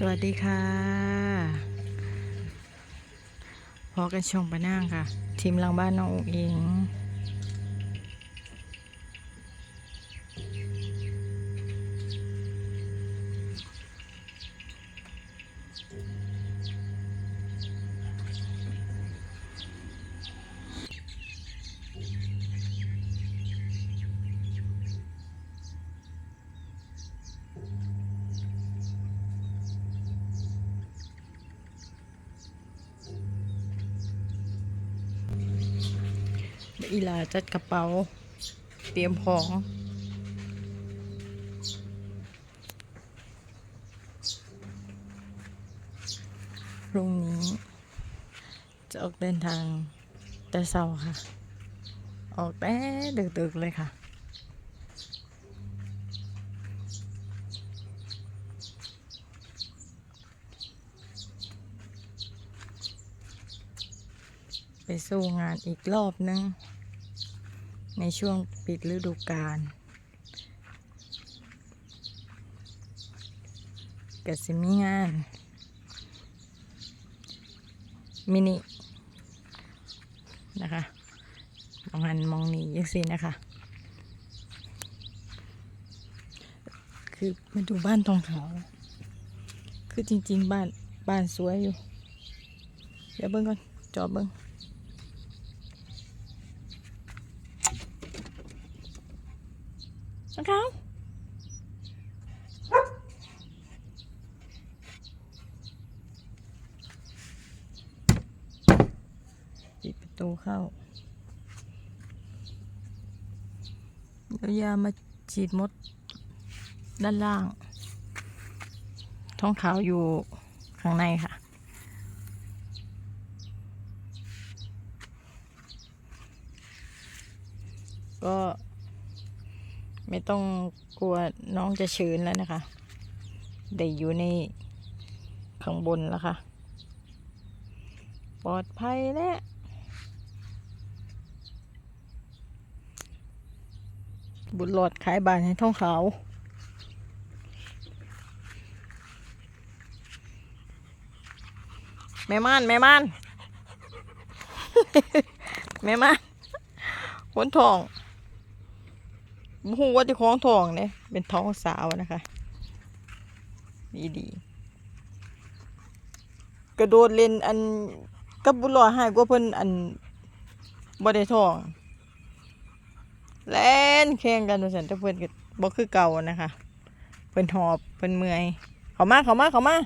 สวัสดีค่ะพอกันชมปะนางค่ะ ทีมหลังบ้านน้องอุ๋งอิง อีลาจัดกระเป๋า เตรียมของ พรุ่งนี้ จะออกเดินทางแต่เช้าค่ะ ออกแต่ดึกๆเลยค่ะไปสู้งานอีกรอบนึง ในช่วงปิดฤดูกาลก็สิมีงาน มินิ นะคะ มองหันมองนี่ยังสินะคะ คือมาดูบ้านทองขาว คือจริง ๆ บ้านบ้านสวยอยู่ เดี๋ยวเบิ้งก่อน จอเบิ้ง น้องเขาปิดประตูเข้าเดี๋ยวยามาฉีดมดด้านล่าง ท้องขาวอยู่ข้างในค่ะ ก็ ไม่ต้องกลัวน้องจะชื้นแล้วนะคะได้อยู่ในข้างบนแล้วค่ะ ปลอดภัยแล้วบุญหลอดขายบานให้ท่องเขาแม่ม่านแม่ม่านแม่ม่านคนทอง หูว่าจะคล้องทองเนี่ยเป็นท้องสาวนะคะ ดีดีกระโดดเล่นอันกับบุรอดหายกว่าเพิ่นอันบ่ได้ทองเล่นแข่งกันว่าซั่นแต่เพิ่นก็บ่คือเก่านะคะ เพิ่นหอบเพิ่นเมื่อย เข้ามาเข้ามาเข้ามา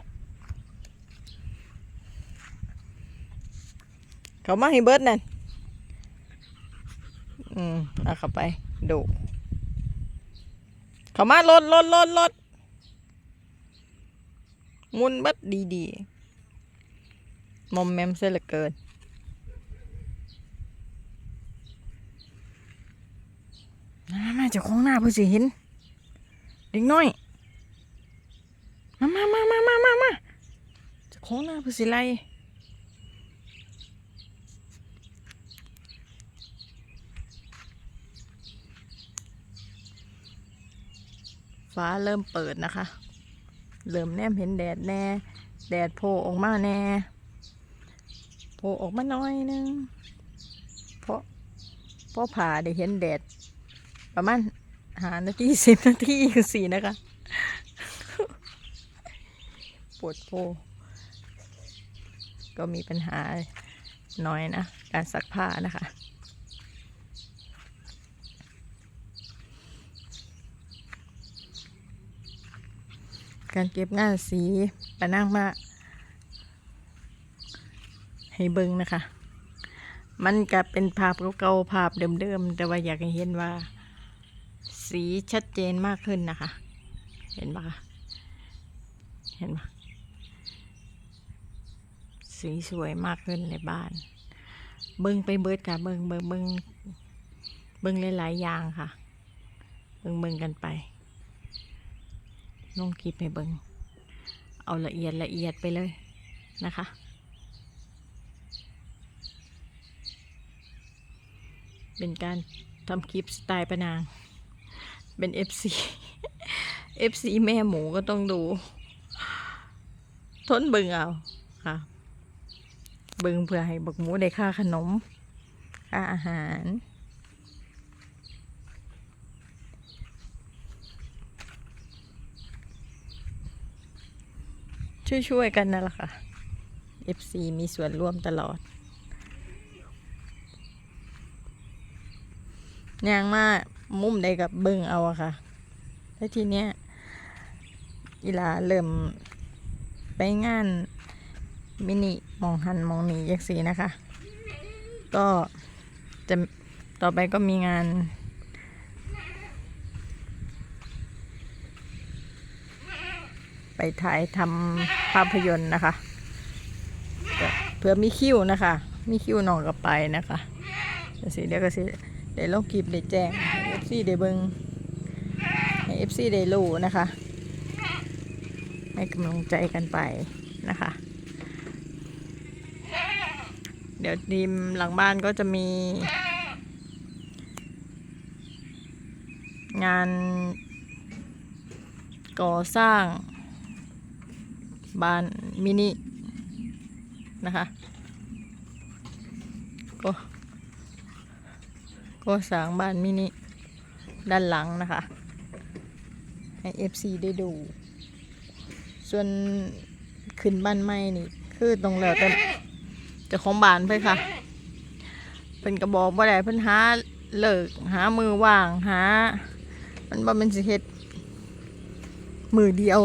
เข้ามาให้เบิดนั่นอืมเอาเข้าไปดู เขามารถรถรถรถมุนบัดดีดีมอมแมมเสียเหลือเกิน มามาจะคล้าของหน้าเพื่อสิเห็นเด็กน้อย มามามามามามามาจะคล้าของหน้าเพื่อสิไล่ ฟ้าเริ่มเปิดนะคะ เริ่มแนมเห็นแดดแน่ แดดโผล่ออกมาแน่ โผล่ออกมาหน้อยนึง เพราะเพราะผ่าได้เห็นแดด ประมาณหานาทีสิบนาทีสี่นะคะ ปวดโพก็มีปัญหาน้อยนะ การซักผ้านะคะ การเก็บงานสีปะนั่งมาให้เบิงนะคะ มันก็เป็นภาพเก่าๆภาพเดิมๆ แต่ว่าอยากให้เห็นว่า สีชัดเจนมากขึ้นนะคะ เห็นปะคะเห็นปะสีสวยมากขึ้นในบ้าน เบิ้งไปเบิดค่ะ เบิ้งเบิ้งเบิ้งเบิ้งหลายๆอย่างค่ะ เบิ้งเบิ้งกันไป ลงคลิปให้เบิงเอาละเอียดละเอียดไปเลยนะคะ เป็นการทำคลิปสไตล์ประนาง เป็น FC FC แม่หมูก็ต้องดู ทนเบิงเอาค่ะ เบิงเพื่อให้บักหมูได้ค่าขนม ค่าอาหาร ช่วยๆกันนั่นแหละค่ะ FC มีส่วนร่วมตลอดยางมามุมใดกับเบิ่งเอาอะค่ะ แล้วทีเนี้ยอีลาเริ่มไปงานมินิมองหันมองหนียังสีนะคะ ก็จะต่อไปก็มีงาน ไป ถ่ายทำภาพยนตร์นะคะ เพื่อมีคิวนะคะ มีคิวน้องกับไปนะคะเดี๋ยวสิเดี๋ยวก็สิได้ลงคลิปได้แจ้งให้ FC ได้เบิงให้ FC ได้รู้นะคะ ให้กำลังใจกันไปนะคะ เดี๋ยวทีมหลังบ้านก็จะมี งานก่อสร้าง บ้านมินินะคะก็ก็สร้างบ้านมินิด้านหลังนะคะ ให้ FC ได้ดู ส่วนขึ้นบ้านใหม่นี่ คือตรงแล้วแต่จ้าของบ้านเพื่อค่ะเพิ่นกระบอกบ่ได้เพิ่นหาเลิกหามือว่างหา มันบ่เป็นสิเฮ็ดมือเดียว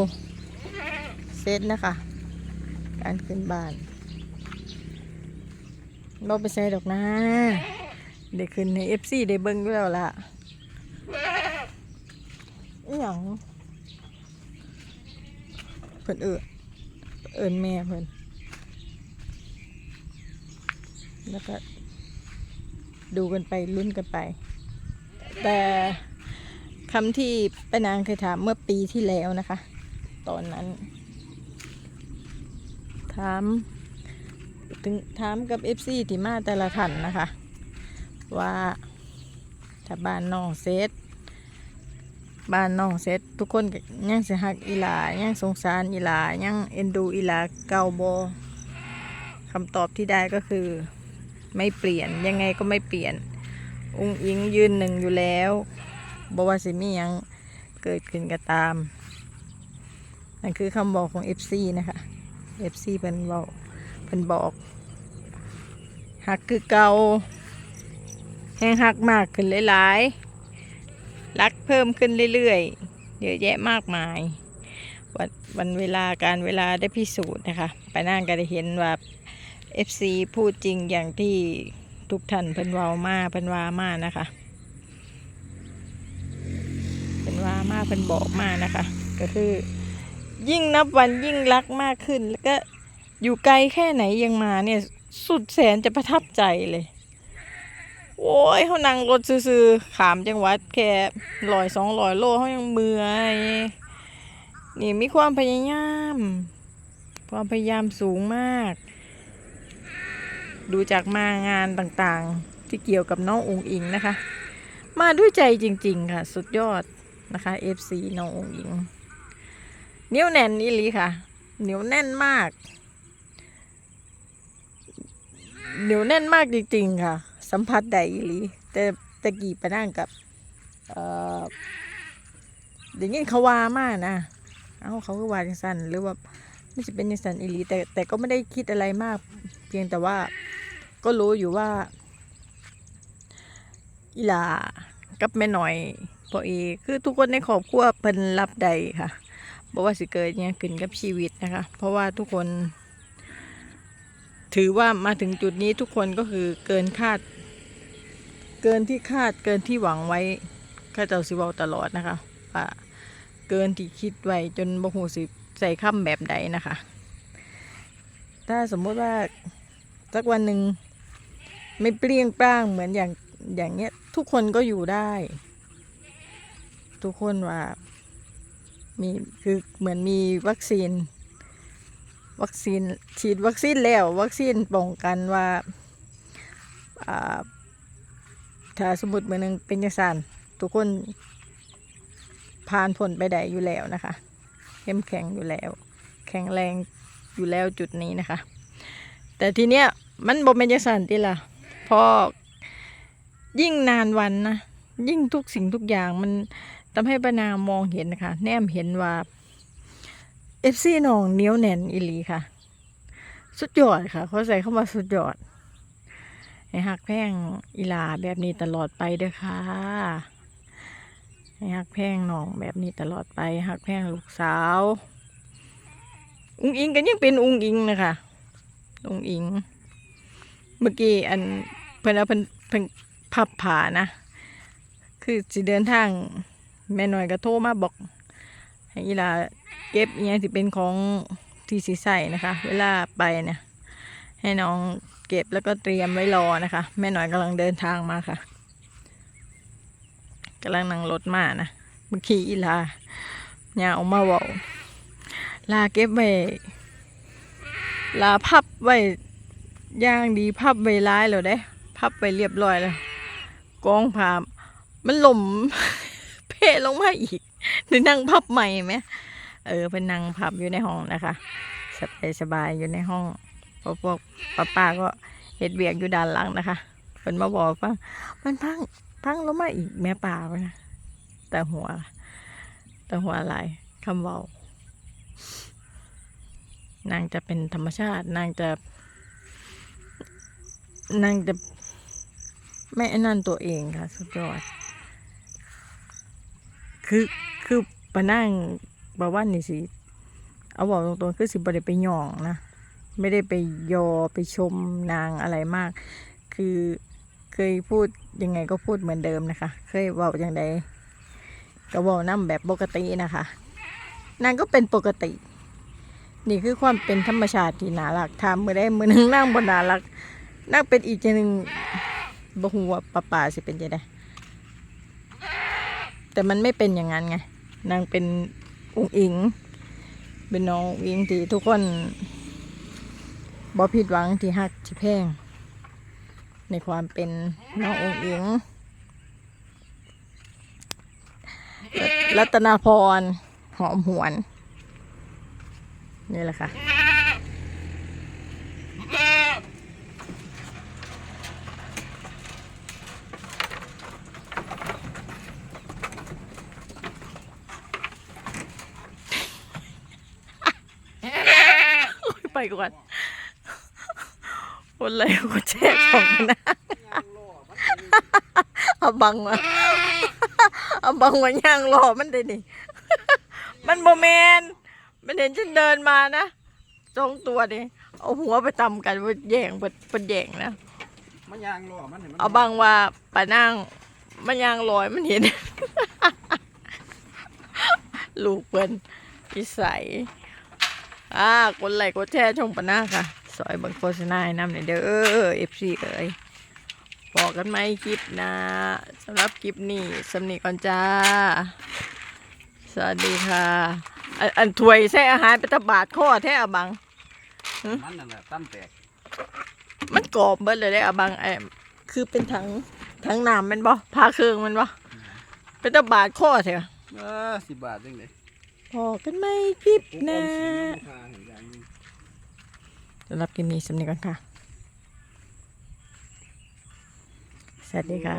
ร็จนะคะ การขึ้นบ้านบ่ไปใส่ดอกนะได้ขึ้นในเอฟซีได้เบิ้งอยแล้วล่ะอหย่างเพิ่นเออเอินแม่เพิ่นแล้วก็ดูกันไปลุ้นกันไป แต่คำที่ป้านางเคยถามเมื่อปีที่แล้วนะคะ ตอนนั้น ถาม ถึงถามกับเอฟซีที่มาแต่ละท่านนะคะ ว่าถ้าบ้านน้องเซตบ้านน้องเซตทุกคนยังเสิฮักอีหลายังสงสารอีหลายังเอ็นดูอีหลาเก่าบคำตอบที่ได้ก็คือไม่เปลี่ยนยังไงก็ไม่เปลี่ยน องค์อิงยืนหนึ่งอยู่แล้วบว่าสิมียังเกิดขึ้นก็ตาม นั่นคือคำบอกของ FC นะคะ FC เพิ่นบอกเพิ่นบอกหักคือเก่าแห้งหักมากขึ้นหลายๆรักเพิ่มขึ้นเรื่อยๆเยอะแยะมากมายวันวันเวลาการเวลาได้พิสูจน์นะคะไปนั่งก็ได้เห็นว่า FC พูดจริงอย่างที่ทุกท่านเพิ่นวามาเพิ่นวามานะคะเพิ่นวามาเพิ่นบอกมานะคะ ก็คือ ยิ่งนับวันยิ่งรักมากขึ้น แล้วก็อยู่ไกลแค่ไหนยังมาเนี่ยสุดแสนจะประทับใจเลย โอ้ยเขานั่งรถซื่อๆขามจังหวัดแค่ลอยสองลอยโลเขายังเมื่อยนี่มีความพยายาม ความพยายามสูงมาก ดูจากมางานต่างๆ ที่เกี่ยวกับน้ององค์อิงนะคะ มาด้วยใจจริง ๆ ค่ะ สุดยอดนะคะ FC น้ององค์อิง เหนียวแน่นนี่ลีค่ะ เหนียวแน่นมาก เหนียวแน่นมากจริงๆค่ะ สัมผัสได้อีลีแต่ตะกี้ไปนั่งกับเอ่อเดี๋ยวนี้เขาว่ามากนะ เอ้าเขาก็ว่าจังสันหรือว่าไม่ใช่เป็นจังสันอีลีแต่แต่ก็ไม่ได้คิดอะไรมาก เพียงแต่ว่าก็รู้อยู่ว่าอีลากับแม่หน่อยพอเอคือทุกคนในครอบครัวเพิ่นรับได้ค่ะ บอกว่าสิเกิดเนี่ยขึ้นกับชีวิตนะคะ เพราะว่าทุกคน ถือว่ามาถึงจุดนี้ทุกคนก็คือเกินคาด เกินที่คาดเกินที่หวังไว้ข้าเจ้าสิเวาตลอดนะคะว่าเกินที่คิดไว้จนบ่หูสิใส่คำแบบใดนะคะ ถ้าสมมุติว่าสักวันหนึ่งไม่เปรี้ยงปร้างเหมือนอย่างอย่างเงี้ยทุกคนก็อยู่ได้ ทุกคนว่า มีคือเหมือนมีวัคซีน วัคซีนฉีดวัคซีนแล้ว วัคซีนป้องกันว่าอ่าถ้าสมมติมือหนึงเป็นจังสันทุกคนผ่านผลไปได้อยู่แล้วนะคะเข้มแข็งอยู่แล้ว แข็งแรงอยู่แล้วจุดนี้นะคะ แต่ทีเนี้ยมันบ่เป็นจังสันติล่ะพอยิ่งนานวันนะยิ่งทุกสิ่งทุกอย่างมัน ทำให้ปานามองเห็นนะคะแนมเห็นว่าเอฟซีน้องเหนียวแน่นอีลีค่ะ สุดยอดค่ะ เขาใส่เข้ามาสุดยอดให้หักแพงอีลาแบบนี้ตลอดไปเด้อค่ะให้หักแพงน้องแบบนี้ตลอดไปหักแพงลูกสาว อุ้งอิงก็ยังเป็นอุ้งอิงนะคะอุ้งอิง เมื่อกี้อันเพิ่นเอาเพิ่นเพิ่นพับผ่านะ คือสิเดินทาง แม่หน่อยก็โทรมาบอก ให้อีลาเก็บอหยังที่เป็นของที่สีใส่นะคะ เวลาไปเนี่ยให้น้องเก็บแล้วก็เตรียมไว้รอนะคะ แม่หน่อยกำลังเดินทางมาค่ะกำลังนั่งรถมานะเมื่อกี้อีลาเนี่ยออกมาบอกลาเก็บไว้ลาพับไว้ย่างดีพับไว้ร้ายแล้วเด้ พับไปเรียบร้อยแล้วกองผ้ามันหล่ม เพลงมาอีกหรือนั่งพับใหม่ไหมเออเป็นนั่งพับอยู่ในห้องนะคะสบายสบายอยู่ในห้องพวกพวกป้าป้าก็เห็ดเบียกอยู่ด้านหลังนะคะเพิ่นมาบอกว่ามันพังพังลงมาอีกแม่ป่าไปนะแต่หัว แต่หัวอะไรคำเว้านางจะเป็นธรรมชาติ นางจะ นางจะไม่อนั่นตัวเองค่ะ สุดยอด คือคือปะนั่งบาว่านี่สิ เอาบอกตรงๆคือสิบได้ไปหย่องนะ ไม่ได้ไปยอไปชมนางอะไรมาก คือเคยพูดยังไงก็พูดเหมือนเดิมนะคะ เคยบอกอย่างใดก็บอกน้ำแบบปกตินะคะ นางก็เป็นปกติ นี่คือความเป็นธรรมชาติที่น่ารักทำมือได้มือหนึงนั่งบนน่ารักนั่งเป็นอีกอย่างหนึ่งบ่หัวป้าป่าสิเป็นยังไง แต่มันไม่เป็นอย่างนั้นไง นางเป็นองค์อิง เป็นน้องเอิงที่ทุกคนบ่ผิดหวังที่ฮักที่แพง ในความเป็นน้ององค์อิง รัตนาพรหอมหวน นี่แหละค่ะ ไปก่อนคนเลยคนแช่ของนะเอาบังมาเอาบังมาย่างรอมันได้นี่ มันโมเมนมันเห็นฉันเดินมานะสองตัวนี่เอาหัวไปตำกันว่าแย่งเปิดเปิดแย่งนะมันยางล้อมันเห็นมันเอาบังว่าป่านั่งมันย่างลอยมันเห็น ลูกเปิ้นพิสัย อ่ากดไลค์กดแชร์ช่องปะหน้าค่ะสอยบังโฆษณาให้นำหน่อยเด้อเอฟซีเอ๋ยบอกกันไหมคลิปหนะสำหรับคลิปนี้สำนีก่อนจ้า สวัสดีค่ะ อันอันถ้วยใส่อาหารเป็นตะบาดข้อแท้อะบัง มันนั่นแหละตั้มแตกมันกรอบเบิดเลยได้อะบังไอ้คือเป็นถังถังน้ำแมันบ่พาเครื่องแมันบ่เป็นตะบาดข้อแท้อะเออสิบบาทจังเลย พอกันไหมคลิปหนะสำหรับคลิปนี้สำเนียก่อนค่ะ สวัสดีค่ะ